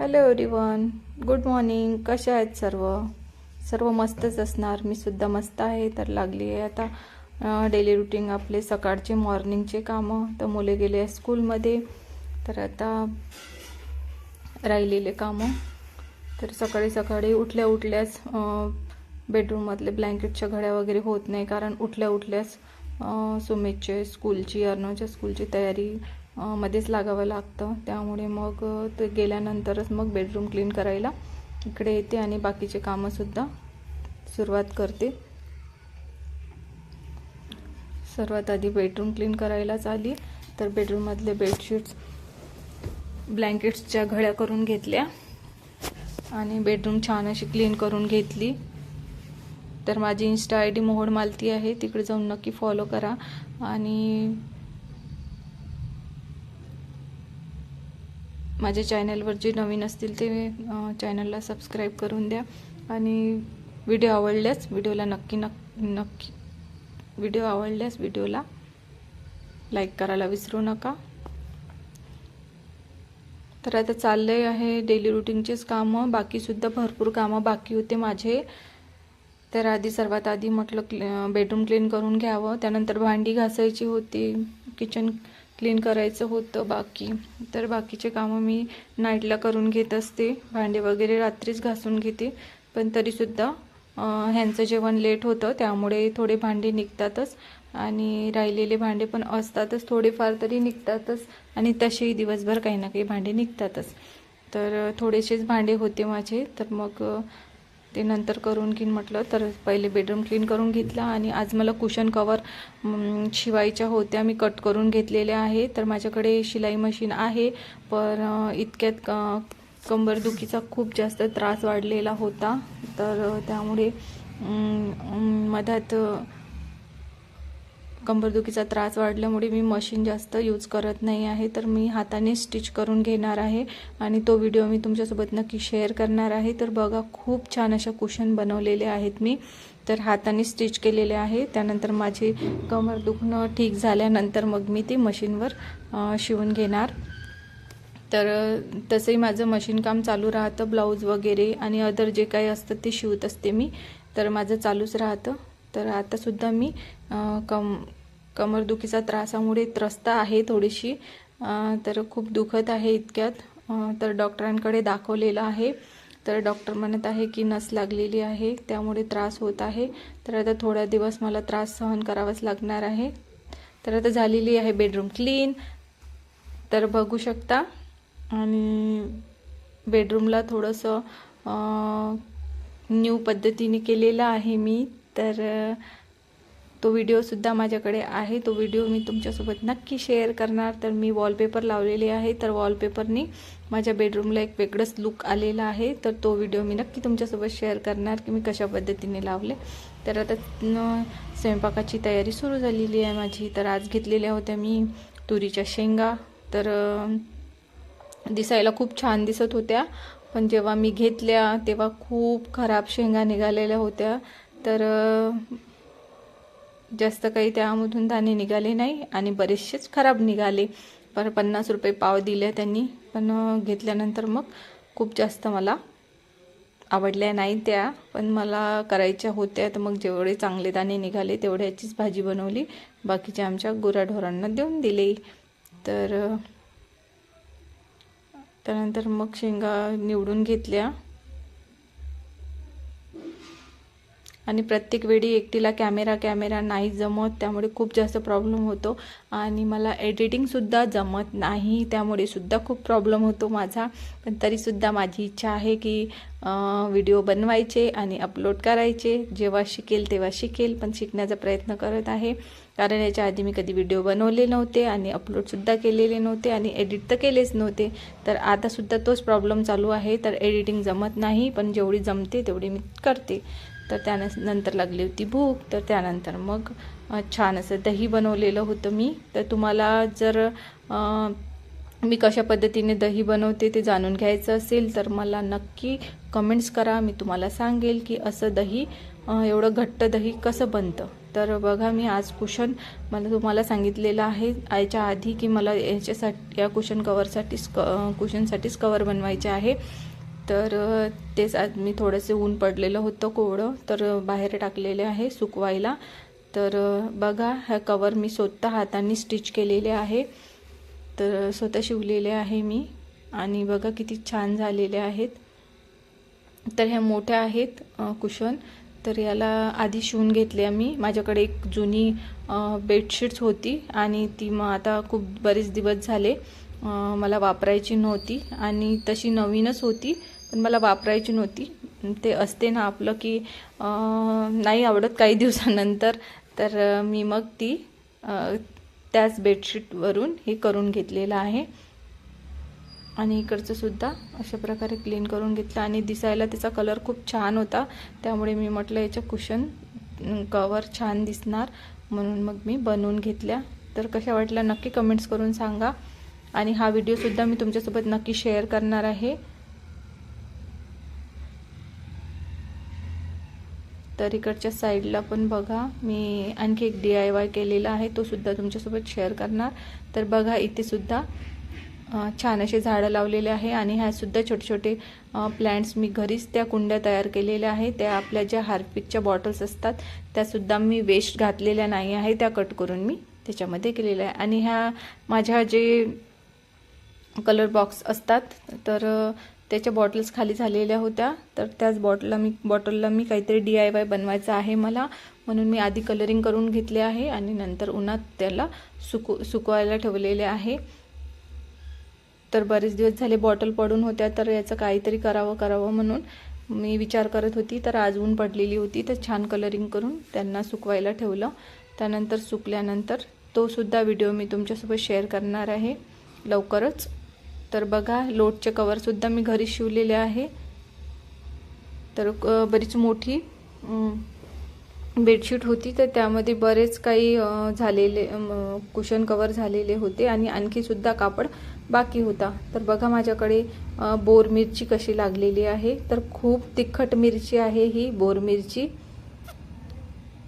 Hello everyone good morning कशा आहेत सर्व? सर्व मस्तच असणार. मी सुद्धा मस्त आहे तर लागली आहे आता डेली रुटीन आपले सकाळचे मॉर्निंगचे कामं. तर मुले गेले आहे स्कूलमध्ये तर आता राहिलेले कामं. तर सकाळी सकाळी उठल्या उठल्याच बेडरूममधले ब्लँकेटच्या घड्या वगैरे होत नाही कारण उठल्या उठल्याच सुमेतचे सुमितचे स्कूलची अर्णवच्या स्कूलची तयारी मध्येच लागावं लागतं. त्यामुळे मग ते गेल्यानंतरच मग बेडरूम क्लीन करायला इकडे येते आणि बाकीचे कामंसुद्धा सुरुवात करते. सर्वात आधी बेडरूम क्लीन करायलाच आली. तर बेडरूममधले बेडशीट्स ब्लँकेट्सच्या घड्या करून घेतल्या आणि बेडरूम छान अशी क्लीन करून घेतली. तर माझी insta I D Mohod Malati आहे. तिकडे जाऊन नक्की फॉलो करा. आणि माझ्या चॅनलवर जे नवीन असतील ते चॅनलला सबस्क्राईब करून द्या. आणि व्हिडिओ आवडल्यास व्हिडिओला नक्की नक्की नक्की व्हिडिओ आवडल्यास व्हिडिओला लाईक करायला विसरू नका. तर आता चाललंय आहे डेली रुटीनचेच कामं. बाकीसुद्धा भरपूर कामं बाकी होते माझे. तर आधी सर्वात आधी म्हटलं क्ली बेडरूम क्लीन करून घ्यावं. त्यानंतर भांडी घासायची होती. किचन क्लीन करायचं होतं बाकी. तर बाकीचे कामं मी नाईटला करून घेत असते. भांडे वगैरे रात्रीच घासून घेते. पण तरीसुद्धा ह्यांचं जेवण लेट होतं त्यामुळे थोडे भांडे निघतातच. आणि राहिलेले भांडे पण असतातच थोडेफार तरी निघतातच. आणि तसेही दिवसभर काही ना काही भांडे निघतातच. तर थोडेसेच भांडे होते माझे. तर मग ते नंतर करून घेईन म्हटलं तर पहिले बेडरूम क्लीन करून घेतला आणि आज मला कुशन कवर शिवायच्या होत्या मी कट करून घेतलेल्या आहे. तर माझ्याकडे शिलाई मशीन आहे पण इतक्यात क कंबरदुखीचा खूप जास्त त्रास वाढलेला होता. तर त्यामुळे मधात कंबरदुखीचा त्रास वाढल्यामुळे मी मशीन जास्त यूज करत नाही आहे तर मी हाताने स्टिच करून घेणार आहे आणि तो व्हिडिओ मी तुमच्यासोबत नक्की शेअर करणार आहे. तर बघा खूप छान अशा कुशन बनवलेले आहेत मी. तर हाताने स्टिच केलेले आहे. त्यानंतर माझे कमर दुखणं ठीक झाल्यानंतर मग मी ते मशीनवर शिवून घेणार. तर तसंही माझं मशीन काम चालू राहतं ब्लाऊज वगैरे आणि अदर जे काही असतं ते शिवत असते मी. तर माझं चालूच राहतं. तर आतासुद्धा मी कम कमरदुखीचा त्रासामुळे त्रस्त आहे थोडीशी. तर खूप दुखत आहे इतक्यात. तर डॉक्टरांकडे दाखवलेलं आहे. तर डॉक्टर म्हणत आहे की नस लागलेली आहे त्यामुळे त्रास होत आहे. तर आता थोड्या दिवस मला त्रास सहन करावाच लागणार आहे. तर आता झालेली आहे बेडरूम क्लीन. तर बघू शकता. आणि बेडरूमला थोडंसं न्यू पद्धतीने केलेलं आहे मी. तर तो व्हिडिओसुद्धा माझ्याकडे आहे. तो व्हिडिओ मी तुमच्यासोबत नक्की शेअर करणार. तर मी वॉलपेपर लावलेले आहे. तर वॉलपेपरनी माझ्या बेडरूमला एक वेगळंच लुक आलेला आहे. तर तो व्हिडिओ मी नक्की तुमच्यासोबत शेअर करणार की मी कशा पद्धतीने लावले. तर आता न, स्वयंपाकाची तयारी सुरू झालेली आहे माझी. तर आज घेतलेल्या होत्या मी तुरीच्या शेंगा. तर दिसायला खूप छान दिसत होत्या. पण जेव्हा मी घेतल्या तेव्हा खूप खराब शेंगा निघालेल्या होत्या. तर जास्त काही त्यामधून दाणे निघाले नाही आणि बरेचसेच खराब निघाले. पर पन्नास रुपये पाव दिले त्यांनी. पण घेतल्यानंतर मग खूप जास्त मला आवडल्या नाही त्या. पण मला करायच्या होत्या तर मग जेवढे चांगले दाणे निघाले तेवढ्याचीच भाजी बनवली. बाकीच्या आमच्या गुराढोरांना देऊन दिले. तर त्यानंतर मग शेंगा निवडून घेतल्या. आणि प्रत्येक वेळी एकटीला कॅमेरा कॅमेरा नाही जमत त्यामुळे खूप जास्त प्रॉब्लेम होतो. आणि मला एडिटिंगसुद्धा जमत नाही त्यामुळे सुद्धा खूप प्रॉब्लेम होतो माझा. पण तरीसुद्धा माझी इच्छा आहे की व्हिडिओ बनवायचे आणि अपलोड करायचे. जेव्हा शिकेल तेव्हा शिकेल पण शिकण्याचा प्रयत्न करत आहे. कारण याच्या आधी मी कधी व्हिडिओ बनवले नव्हते आणि अपलोडसुद्धा केलेले नव्हते आणि एडिट तर केलेच नव्हते. तर आतासुद्धा तोच प्रॉब्लेम चालू आहे. तर एडिटिंग जमत नाही पण जेवढी जमते तेवढी मी करते. तर त्यानंतर नंतर लागली होती भूक तर त्यानंतर मग छान असं दही बनवलेलं होतं मी. तर तुम्हाला जर मी कशा पद्धतीने दही बनवते ते जाणून घ्यायचं असेल तर मला नक्की कमेंट्स करा. मी तुम्हाला सांगेल की असं दही एवढं घट्ट दही कसं बनतं. तर बघा मी आज कुशन मला तुम्हाला सांगितलेलं आहे. याच्या आधी की मला याच्यासाठी या कुशन कवरसाठीच क कुशनसाठीच कवर बनवायचे आहे. तर तेच आज मी थोडंसे ऊन पडलेलं होतं कोवळं तर बाहेर टाकलेले आहे सुकवायला. तर बघा ह्या कवर मी स्वतः हाताने स्टिच केलेले आहे. तर स्वतः शिवलेले आहे मी. आणि बघा किती छान झालेले आहेत. तर ह्या मोठ्या आहेत कुशन. तर याला आधी शिवून घेतले मी. माझ्याकडे एक जुनी बेडशीट्स होती आणि ती मग आता खूप बरेच दिवस झाले मला वापरायची नव्हती. आणि तशी नवीनच होती. पण मला वापरायची नव्हती. ते असते ना आपलं की नाही आवडत काही दिवसानंतर तर मी मग ती त्याच बेडशीटवरून हे करून घेतलेलं आहे. आणि इकडचं सुद्धा अशा प्रकारे क्लीन करून घेतलं आणि दिसायला त्याचा कलर खूप छान होता. त्यामुळे मी म्हटलं याच्या कुशन कवर छान दिसणार. म्हणून मग मी बनवून घेतल्या. तर कशा वाटल्या नक्की कमेंट्स करून सांगा. आणि हा व्हिडिओसुद्धा मी तुमच्यासोबत नक्की शेअर करणार आहे. तर इकडच्या साईडला पण बघा मी आणखी एक डी आय वाय केलेला आहे तो सुद्धा तुमच्यासोबत शेअर करणार. तर बघा इथे सुद्धा छान असे झाडं लावलेले आहे आणि ह्यासुद्धा छोटे छोटे प्लॅन्ट्स मी घरीच त्या कुंड्या तयार केलेल्या आहे. त्या आपल्या ज्या हार्पिकच्या बॉटल्स असतात त्यासुद्धा मी वेस्ट घातलेल्या नाही आहे त्या कट करून मी त्याच्यामध्ये केलेल्या आहे. आणि ह्या माझ्या जे कलर बॉक्स असतात तर त्याच्या बॉटल्स खाली झालेल्या होत्या. तर त्याच बॉटलला मी बॉटलला मी काहीतरी डी आय वाय बनवायचं आहे मला. म्हणून मी आधी कलरिंग करून घेतले आहे आणि नंतर उन्हात त्याला सुकू सुकवायला ठेवलेले आहे. तर बरेच दिवस झाले बॉटल पडून होत्या तर याचं काहीतरी करावं करावं म्हणून मी विचार करत होती. तर आज ऊन पडलेली होती तर छान कलरिंग करून त्यांना सुकवायला ठेवलं. त्यानंतर सुकल्यानंतर तो सुद्धा व्हिडिओ मी तुमच्यासोबत शेअर करणार आहे. लवकरच तर बघा लोटचे कवरसुद्धा मी घरी शिवलेले आहे. तर बरीच मोठी बेडशीट होती. तर त्यामध्ये बरेच काही झालेले कुशन कवर झालेले होते आणि आणखीसुद्धा कापड बाकी होता. तर बघा माझ्याकडे बोर मिरची कशी लागलेली आहे. तर खूप तिखट मिरची आहे ही बोर मिरची.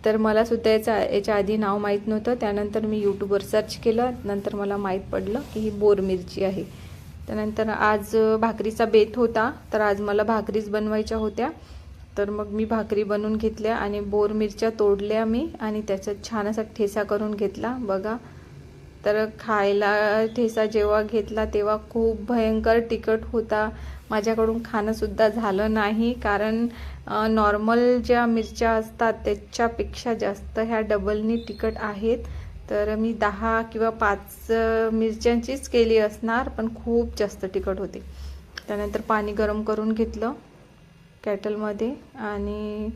तर मला सुद्धा याचा याच्या आधी नाव माहीत नव्हतं. त्यानंतर मी यूट्यूबवर सर्च केलं. नंतर मला माहीत पडलं की ही बोर मिरची आहे. त्यानंतर आज भाकरीचा बेत होता. तर आज मला भाकरीच बनवायच्या होत्या. तर मग मी भाकरी बनवून घेतल्या आणि बोर मिरच्या तोडल्या मी आणि त्याच्यात छान असा ठेसा करून घेतला. बघा. तर खायला ठेसा जेव्हा घेतला तेव्हा खूप भयंकर तिखट होता. माझ्याकडून खाणंसुद्धा झालं नाही. कारण नॉर्मल ज्या मिरच्या असतात त्याच्यापेक्षा जास्त ह्या डबलनी तिखट आहेत. तर मी दहा किंवा पाच मिरच्यांचीच केली असणार पण खूप जास्त तिखट होते. त्यानंतर पाणी गरम करून घेतलं कॅटलमध्ये आणि